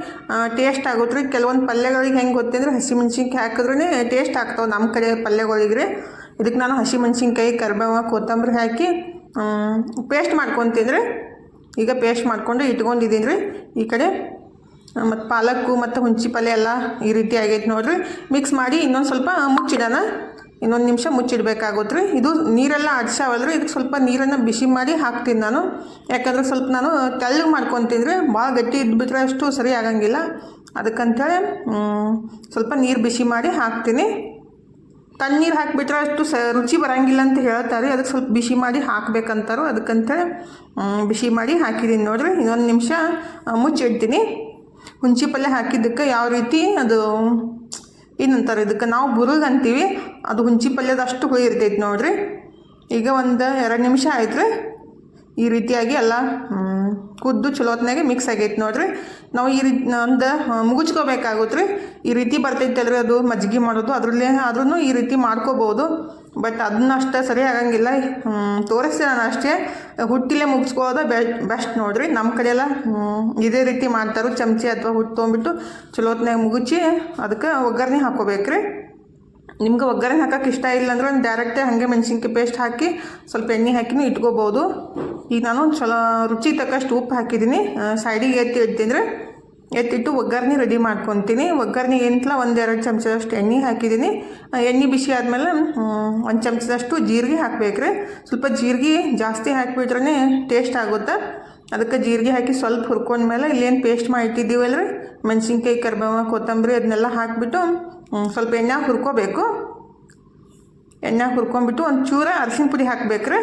ಟೇಸ್ಟ್ ಆಗುತ್ತೆ ರೀ ಕೆಲವೊಂದು ಪಲ್ಯಗಳಿಗೆ ಹೆಂಗೆ ಗೊತ್ತಂದ್ರೆ ಹಸಿ ಮೆಣಸಿನ್ಕಾಯಿ ಹಾಕಿದ್ರೇ ಟೇಸ್ಟ್ ಆಗ್ತಾವೆ ನಮ್ಮ ಕಡೆ ಪಲ್ಯಗಳಿಗೆ ಇದಕ್ಕೆ ನಾನು ಹಸಿ ಮೆಣಸಿನ್ಕಾಯಿ ಕರಿಬೇವ, ಕೊತ್ತಂಬರಿ ಹಾಕಿ ಪೇಸ್ಟ್ ಮಾಡ್ಕೊತೀನಿ ರೀ. ಈಗ ಪೇಸ್ಟ್ ಮಾಡಿಕೊಂಡು ಇಟ್ಕೊಂಡಿದ್ದೀನಿ ರೀ. ಈ ಕಡೆ ಮತ್ತು ಪಾಲಕ್ಕು, ಮತ್ತು ಹುಂಚಿ ಪಲ್ಯ ಎಲ್ಲ ಈ ರೀತಿ ಆಗೈತೆ ನೋಡಿರಿ. ಮಿಕ್ಸ್ ಮಾಡಿ ಇನ್ನೊಂದು ಸ್ವಲ್ಪ ಮುಚ್ಚಿಡೋಣ. ಇನ್ನೊಂದು ನಿಮಿಷ ಮುಚ್ಚಿಡಬೇಕಾಗುತ್ತೆ ರೀ ಇದು ನೀರೆಲ್ಲ ಆಡ್ಸಾವಲ್ರಿ ರೀ ಇದಕ್ಕೆ ಸ್ವಲ್ಪ ನೀರನ್ನು ಬಿಸಿ ಮಾಡಿ ಹಾಕ್ತೀನಿ ನಾನು. ಯಾಕಂದರೆ ಸ್ವಲ್ಪ ನಾನು ತೆಳ್ಳಗೆ ಮಾಡ್ಕೊತೀನಿ ರೀ ಭಾಳ ಗಟ್ಟಿ ಇದ್ಬಿಟ್ರೆ ಅಷ್ಟು ಸರಿ ಆಗಂಗಿಲ್ಲ. ಅದಕ್ಕಂಥೇಳಿ ಸ್ವಲ್ಪ ನೀರು ಬಿಸಿ ಮಾಡಿ ಹಾಕ್ತೀನಿ. ತಣ್ಣೀರು ಹಾಕಿಬಿಟ್ರೆ ಅಷ್ಟು ಸ, ರುಚಿ ಬರಂಗಿಲ್ಲ ಅಂತ ಹೇಳ್ತಾರೆ. ಅದಕ್ಕೆ ಸ್ವಲ್ಪ ಬಿಸಿ ಮಾಡಿ ಹಾಕಬೇಕಂತಾರೋ. ಅದಕ್ಕಂಥೇಳಿ ಬಿಸಿ ಮಾಡಿ ಹಾಕಿದ್ದೀನಿ ನೋಡಿರಿ. ಇನ್ನೊಂದು ನಿಮಿಷ, ಮುಚ್ಚಿಡ್ತೀನಿ. ಹುಂಚಿ ಪಲ್ಯ ಹಾಕಿದ್ದಕ್ಕೆ ಯಾವ ರೀತಿ ಅದು ಏನಂತಾರೆ ಇದಕ್ಕೆ ನಾವು ಬುರುಗ್ ಅಂತೀವಿ. ಅದು ಹುಂಚಿ ಪಲ್ಯದ ಅಷ್ಟು ಹುಳಿ ಇರ್ತೈತೆ ನೋಡಿರಿ. ಈಗ ಒಂದು ಎರಡು ನಿಮಿಷ ಆಯ್ತು ರೀ ಈ ರೀತಿಯಾಗಿ ಎಲ್ಲ ಕುದ್ದು ಚಲೋತ್ನಾಗೆ ಮಿಕ್ಸ್ ಆಗೈತೆ ನೋಡ್ರಿ. ನಾವು ಈ ರೀತಿ ಒಂದು ಮುಗಿಸ್ಕೋಬೇಕಾಗುತ್ತೆ ರೀ ಈ ರೀತಿ ಬರ್ತೈತಲ್ರಿ ಅದು ಮಜ್ಜಿಗೆ ಮಾಡೋದು. ಅದರಲ್ಲೇ ಆದ್ರೂ ಈ ರೀತಿ ಮಾಡ್ಕೋಬೋದು. ಬಟ್ ಅದನ್ನ ಅಷ್ಟೇ ಸರಿ ಆಗಂಗಿಲ್ಲ. ತೋರಿಸ್ತೀನಿ ನಾನು ಅಷ್ಟೇ. ಹುಟ್ಟಿಲೇ ಮುಗಿಸ್ಕೋದು ಬೆಸ್ಟ್ ನೋಡ್ರಿ. ನಮ್ಮ ಕಡೆ ಎಲ್ಲ ಇದೇ ರೀತಿ ಮಾಡ್ತಾರೆ. ಚಮಚಿ ಅಥವಾ ಹುಟ್ಟು ತೊಗೊಂಬಿಟ್ಟು ಚಲೋತ್ನಾಗ ಮುಗುಚಿ ಅದಕ್ಕೆ ಒಗ್ಗರಣೆ ಹಾಕೋಬೇಕ್ರಿ ನಿಮ್ಗೆ ಒಗ್ಗರಣೆ ಹಾಕೋಕೆ ಇಷ್ಟ ಇಲ್ಲ ಅಂದ್ರೆ ಡೈರೆಕ್ಟೇ ಹಾಗೆ ಮೆಣಸಿನ್ಕಾಯಿ ಪೇಸ್ಟ್ ಹಾಕಿ ಸ್ವಲ್ಪ ಎಣ್ಣೆ ಹಾಕಿನೂ ಇಟ್ಕೋಬೋದು. ಈಗ ನಾನು ಚಲೋ ರುಚಿ ತಕ್ಕಷ್ಟು ಉಪ್ಪು ಹಾಕಿದ್ದೀನಿ. ಸೈಡಿಗೆ ಎತ್ತಿ ಇಡ್ತೀನಿ ಎತ್ತಿಟ್ಟು ಒಗ್ಗರಣೆ ರೆಡಿ ಮಾಡ್ಕೊತೀನಿ. ಒಗ್ಗರಣೆ ಏನಿಲ್ಲ ಒಂದೆರಡು ಚಮಚದಷ್ಟು ಎಣ್ಣೆ ಹಾಕಿದ್ದೀನಿ. ಎಣ್ಣೆ ಬಿಸಿ ಆದಮೇಲೆ ಒಂದು ಚಮಚದಷ್ಟು ಜೀರಿಗೆ ಹಾಕ್ಬೇಕ್ರಿ. ಸ್ವಲ್ಪ ಜೀರಿಗೆ ಜಾಸ್ತಿ ಹಾಕಿಬಿಟ್ರೆ ಟೇಸ್ಟ್ ಆಗುತ್ತೆ. ಅದಕ್ಕೆ ಜೀರಿಗೆ ಹಾಕಿ ಸ್ವಲ್ಪ ಹುರ್ಕೊಂಡ್ಮೇಲೆ ಇಲ್ಲೇನು ಪೇಸ್ಟ್ ಮಾಡಿ ಇಟ್ಟಿದ್ದೀವಲ್ಲ ರೀ ಮೆಣಸಿನ್ಕಾಯಿ, ಕರ್ಬೇವ, ಕೊತ್ತಂಬರಿ ಅದನ್ನೆಲ್ಲ ಹಾಕಿಬಿಟ್ಟು ಸ್ವಲ್ಪ ಎಣ್ಣೆ ಹುರ್ಕೋಬೇಕು. ಎಣ್ಣೆ ಹುರ್ಕೊಂಬಿಟ್ಟು ಒಂದು ಚೂರ ಅರಿಶಿನ ಪುಡಿ ಹಾಕಬೇಕ್ರಿ.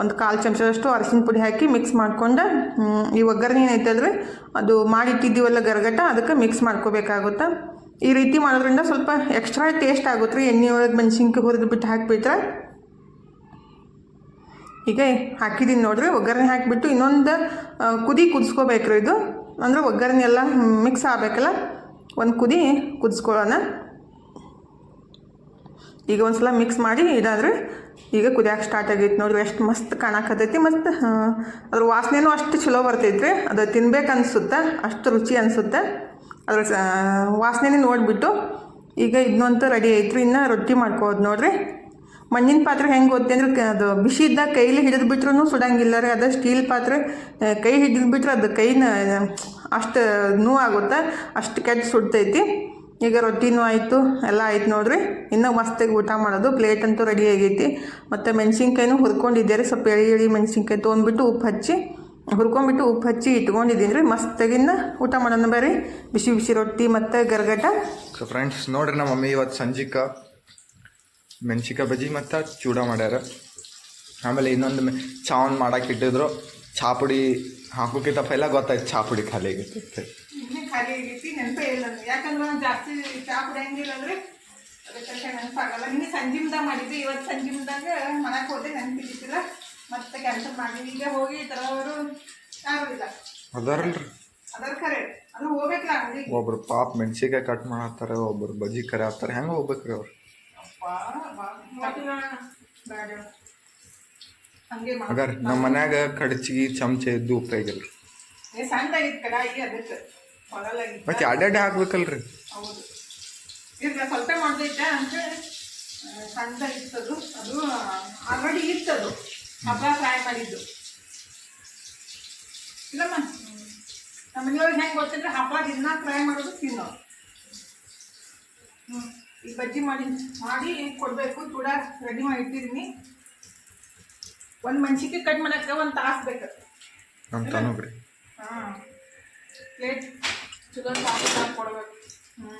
ಒಂದು ಕಾಲು ಚಮಚದಷ್ಟು ಅರಿಶಿನ ಪುಡಿ ಹಾಕಿ ಮಿಕ್ಸ್ ಮಾಡ್ಕೊಂಡು ಈ ಒಗ್ಗರಣೆ ಏನೈತಲ್ರಿ ಅದು ಮಾಡಿಟ್ಟಿದ್ದೀವಲ್ಲ ಗರಗಟ್ಟ, ಅದಕ್ಕೆ ಮಿಕ್ಸ್ ಮಾಡ್ಕೋಬೇಕಾಗುತ್ತೆ. ಈ ರೀತಿ ಮಾಡೋದ್ರಿಂದ ಸ್ವಲ್ಪ ಎಕ್ಸ್ಟ್ರಾ ಟೇಸ್ಟ್ ಆಗುತ್ತೆ ರೀ ಎಣ್ಣೆ ಒಳಗೆ ಮೆಣಸಿನ್ಕಾಯಿ ಹುರಿದು ಬಿಟ್ಟು ಹಾಕಿಬಿಟ್ರೆ. ಈಗ ಹಾಕಿದ್ದೀನಿ ನೋಡ್ರಿ, ಒಗ್ಗರಣೆ ಹಾಕಿಬಿಟ್ಟು ಇನ್ನೊಂದು ಕುದಿ ಕುದಿಸ್ಕೋಬೇಕ್ರಿ ಇದು. ಅಂದರೆ ಒಗ್ಗರಣೆ ಎಲ್ಲ ಮಿಕ್ಸ್ ಆಗಬೇಕಲ್ಲ. ಒಂದು ಕುದಿ ಕುದಿಸ್ಕೊಳ್ಳೋಣ. ಈಗ ಒಂದು ಸಲ ಮಿಕ್ಸ್ ಮಾಡಿ ಇದಾದ್ರೆ ಈಗ ಕುದಿಯೋಕೆ ಸ್ಟಾರ್ಟ್ ಆಗೈತೆ. ನೋಡಿ ಎಷ್ಟು ಮಸ್ತ್ ಕಾಣಕತ್ತೈತಿ. ಮತ್ತು ಅದ್ರ ವಾಸನೆನೂ ಅಷ್ಟು ಚಲೋ ಬರ್ತೈತ್ರಿ. ಅದು ತಿನ್ಬೇಕು ಅನ್ಸುತ್ತೆ, ಅಷ್ಟು ರುಚಿ ಅನಿಸುತ್ತೆ. ಅದ್ರ ವಾಸನೆನೇ ನೋಡಿಬಿಟ್ಟು ಈಗ ಇದನ್ನಂತೂ ರೆಡಿ ಐತ್ರಿ. ಇನ್ನು ರೊಟ್ಟಿ ಮಾಡ್ಕೋದು ನೋಡಿರಿ. ಮಣ್ಣಿನ ಪಾತ್ರೆ ಹೆಂಗೆ ಗೊತ್ತೆ ಅಂದ್ರೆ ಅದು ಬಿಸಿ ಇದ್ದಾಗ ಕೈಲಿ ಹಿಡಿದು ಬಿಟ್ರೂ ಸುಡಂಗಿಲ್ಲ ರೀ. ಅದು ಸ್ಟೀಲ್ ಪಾತ್ರೆ ಕೈ ಹಿಡಿದು ಬಿಟ್ರೆ ಅದು ಕೈನ ಅಷ್ಟು ನೋವಾಗುತ್ತೆ, ಅಷ್ಟು ಕೆಟ್ಟ ಸುಡ್ತೈತಿ. ಈಗ ರೊಟ್ಟಿನೂ ಆಯಿತು, ಎಲ್ಲ ಆಯ್ತು ನೋಡ್ರಿ. ಇನ್ನೂ ಮಸ್ತಾಗಿ ಊಟ ಮಾಡೋದು ಪ್ಲೇಟ್ ಅಂತೂ ರೆಡಿ ಆಗೈತಿ. ಮತ್ತು ಮೆಣಸಿನ್ಕಾಯಿನೂ ಹುರ್ಕೊಂಡಿದ್ದೆ ರೀ ಸ್ವಲ್ಪ ಎಳಿ ಎಳಿ ಮೆಣಸಿನ್ಕಾಯಿ ತೊಗೊಂಡ್ಬಿಟ್ಟು ಉಪ್ಪು ಹಚ್ಚಿ, ಹುರ್ಕೊಂಡ್ಬಿಟ್ಟು ಉಪ್ಪು ಹಚ್ಚಿ ಇಟ್ಕೊಂಡಿದ್ದೀನಿ ರೀ ಮಸ್ತಾಗಿನ್ನ ಊಟ ಮಾಡೋಣ ಬರ್ರಿ. ಬಿಸಿ ಬಿಸಿ ರೊಟ್ಟಿ ಮತ್ತು ಗರ್ಗಟ. ಸೊ ಫ್ರೆಂಡ್ಸ್ ನೋಡ್ರಿ ನಮ್ಮ ಮಮ್ಮಿ ಇವತ್ತು ಸಂಜಿಕ ಮೆಣಸಿಕಾಯಿ ಬಜ್ಜಿ ಮತ್ತು ಚೂಡ ಮಾಡ್ಯಾರ. ಆಮೇಲೆ ಇನ್ನೊಂದು ಚಾವನ್ ಮಾಡೋಕ್ಕಿಟ್ಟಿದ್ರು ಚಾ ಪುಡಿ ಹಾಕೋಕ್ಕಿಂತ ಪೈಲ ಗೊತ್ತಾಯ್ತು ಚಾ ಪುಡಿ ಖಾಲಿ ಆಗೈತೆ ಖಾಲಿ ಆಗೈತಿ ನೆನಪೇ ಇಲ್ಲ ನನಗೆ ಯಾಕಂದ್ರೆ ನಾನು ಜಾಸ್ತಿ ಚಾ ಕುಡಿಯಂಗಿಲ್ಲ ಅಂದ್ರೆ ಅದಕ್ಕೆ ನೆನಪಾಗಲ್ಲ ನಿನ್ನೆ ಸಂಜಿಮ್ದಾಗ ಮಾಡಿದ್ವಿ ಇವತ್ತು ಸಂಜಿಮ್ದಾಗ ಮನೆಗೆ ಹೋದೆ ನೆನಪಿದ್ದಿಲ್ಲ ಮತ್ತೆ ಕ್ಯಾನ್ಸಲ್ ಮಾಡಿದ್ವಿ ಈಗ ಹೋಗಿ ತರೋರು ಯಾರು ಇಲ್ಲ ಅದಾರಲ್ರಿ ಅದರ ಖರೆ ಅದು ಹೋಗ್ಬೇಕಲ್ಲ ಅಂಗಡಿಗೆ ಒಬ್ರು ಪಾಪ ಮೆಣಸಿಕಾಯಿ ಕಟ್ ಮಾಡತ್ತಾರ ಒಬ್ರು ಬಜ್ಜಿ ಕರೆ ಆತ್ತಾರ ಹೆಂಗೆ ಹೋಗ್ಬೇಕ್ರಿ ಅವ್ರು ಬೇಡ ಹಂಗೆ ಮಾಡ್- ಅಗಾರ ನಮ್ಮ ಮನ್ಯಾಗ ಕಡಚಿಗೆ ಚಮಚ ಇದ್ದು ಹೊರಲಾಗಿತ್ತು ಮತ್ತೆ ಅಡ್ಡಾಡಿ ಹಾಕ್ಬೇಕಲ್ರಿ. ಹೌದು. ಈಗ ಸ್ವಲ್ಪ ಮಾಡ್ದೈತೆ ಅಂತ ಸಣ್ಣದಾಗಿತ್ತದು ಅದು ಆಲ್ರೆಡಿ ಇತ್ತದು. ಹಬ್ಬ ಫ್ರೈ ಮಾಡಿದ್ದು. ಇಲ್ಲಮ್ಮ ನಮ್ಮ ಮನೆಯವ್ರಿಗೆ ಹೆಂಗೆ ಗೊತ್ತಿದ್ರೆ ಹಬ್ಬ ದಿನ ಫ್ರೈ ಮಾಡೋದು ತಿನ್ನೋ ಹ್ಞೂ ಈ ಬಜ್ಜಿ ಮಾಡಿ ಮಾಡಿ ಕೊಡಬೇಕು. ಚೂಡ ರೆಡಿ ಮಾಡಿ ಇಟ್ಟಿದ್ದೀನಿ ಒಂದು ಮೆಣ್ಸಿನ್ಕಾಯಿ ಕಟ್ ಮಾಡಕ್ಕೆ ಒಂದು ತಾಸು ಬೇಕು. ನಮ್ಮ ತನಗ್ರಿ ಹಾಂ. ಪ್ಲೇಟ್ ಚಲೋ ಚಾಕು ಕೊಡ್ಬೇಕು. ಹ್ಞೂ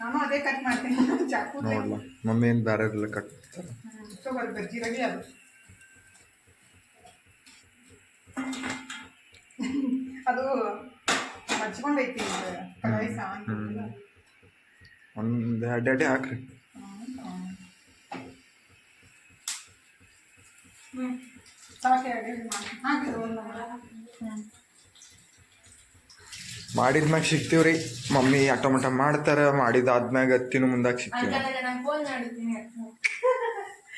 ನಾನು ಅದೇ ಕಟ್ ಮಾಡ್ತೀನಿ. ಚಾಕು ನೋಡ್ಲ? ಮಮ್ಮಿ ಏನು ಬೇರೆ ಎಲ್ಲ ಕಟ್ ಮಾಡ್ತಾರ? ತಗೊಳ್ಳಿ ಬಜ್ಜಿ ರೆಡಿ ಅದು. ಅದು ಮಚ್ಕೊಂಡೈತಿ ಕಡಾಯಿ ಸಾಂಗ್ ಒಂದು ಅಡ್ಡಾಡಿ ಹಾಕ್ರಿ. ಹ್ಞೂ ಸಾಕೆ ಅಡುಗೆ ಮಾಡಿ ಹಾಕಿದ್ರು ಒಂದು ಹ್ಞೂ ಮಾಡಿದ್ಮ್ಯಾಗ ಸಿಗ್ತೀವ್ರಿ ಮಮ್ಮಿ ಆಟೋಮಟ ಮಾಡ್ತಾರ ಮಾಡಿದಾದ್ಮ್ಯಾಗ ತಿನ್ನು ಮುಂದಾಗ ಸಿಗ್ತೀವಿ ನಾನು ಫೋನ್ ಮಾಡಿದ್ದೀನಿ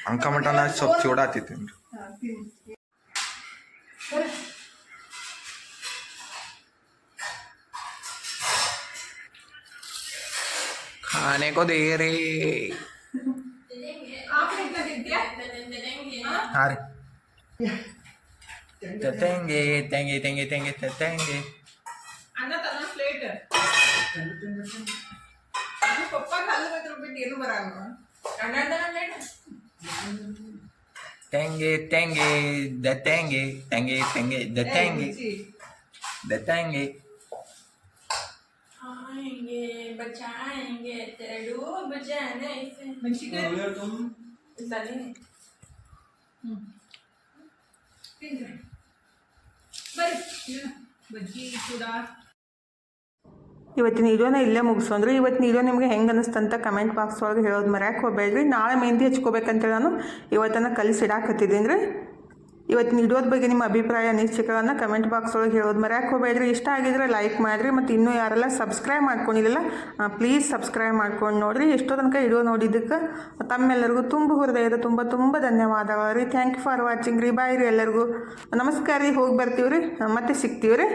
ಅಂಕಮಟ ನಾ ಸ್ವಲ್ಪ ಚೂಡಾತಿತ್ತೇನ್ರಿ ಹಾಂ ತಿನ್ನಿ खाने को दे रे ಹಾ ರೀ. ತೆಂಗಿ ತೆಂಗಿ ತಂಗಿ ತಂಗಿ ತಂಗಿ ಅನ್ನ ತನ್ನ ಪ್ಲೇಟ್ ಪಪ್ಪ ಕಲ್ಲು ಬಿಟ್ಟು ಏನು ಬರಲ್ಲ ಅಣ್ಣ ಪ್ಲೇಟ್ ದ ತಂಗಿ ತಂಗಿ ತಂಗಿ ದ ತಂಗಿ. ದ ತಂಗಿ. ಬಚಾಯಂಗೆ ತೆರಡು ಬಚಾನೆ ಮನುಷ್ಯ ಬಜ್ಜಿ ಇವತ್ತಿನ ವಿಡಿಯೋನ ಇಲ್ಲೇ ಮುಗಿಸೋಂದ್ರೆ ಇವತ್ತಿನ ವಿಡಿಯೋ ನಿಮಗೆ ಹೆಂಗೆ ಅನಿಸ್ತಂತ ಕಮೆಂಟ್ ಬಾಕ್ಸ್ ಒಳಗೆ ಹೇಳೋದು ಮರ್ಯಾಕೆ ಹೋಗ್ಬೇಡ್ರಿ. ನಾಳೆ ಮೆಹಂದಿ ಹಚ್ಕೋಬೇಕಂತೇಳಿ ನಾನು ಇವತ್ತನ್ನು ಕಲಿಸಿಡಾಕತ್ತಿದ್ದೀನಿ ರೀ ಇವತ್ತಿನ ವಿಡಿಯೋದ ಬಗ್ಗೆ ನಿಮ್ಮ ಅಭಿಪ್ರಾಯ ಅನಿಸಿಕೆಗಳನ್ನು ಕಮೆಂಟ್ ಬಾಕ್ಸ್ ಒಳಗೆ ಹೇಳೋದು ಮರ್ಯಾಕೆ ಹೋಗ್ಬೇಡ್ರಿ ಇಷ್ಟ ಆಗಿದ್ರೆ ಲೈಕ್ ಮಾಡಿರಿ ಮತ್ತು ಇನ್ನೂ ಯಾರೆಲ್ಲ ಸಬ್ಸ್ಕ್ರೈಬ್ ಮಾಡ್ಕೊಂಡಿಲ್ಲ ಪ್ಲೀಸ್ ಸಬ್ಸ್ಕ್ರೈಬ್ ಮಾಡ್ಕೊಂಡು ನೋಡಿರಿ. ಎಷ್ಟೋ ತನಕ ವಿಡಿಯೋ ನೋಡಿದ್ದಕ್ಕೆ ತಮ್ಮೆಲ್ಲರಿಗೂ ತುಂಬ ಹೃದಯದ ತುಂಬ ತುಂಬ ಧನ್ಯವಾದಗಳು ರೀ. ಥ್ಯಾಂಕ್ ಯು ಫಾರ್ ವಾಚಿಂಗ್ ರೀ. ಬಾಯ್ ರೀ ಎಲ್ಲರಿಗೂ. ನಮಸ್ಕಾರ ರೀ. ಹೋಗಿ ಬರ್ತೀವಿ ರೀ ಮತ್ತೆ ಸಿಗ್ತೀವಿ ರೀ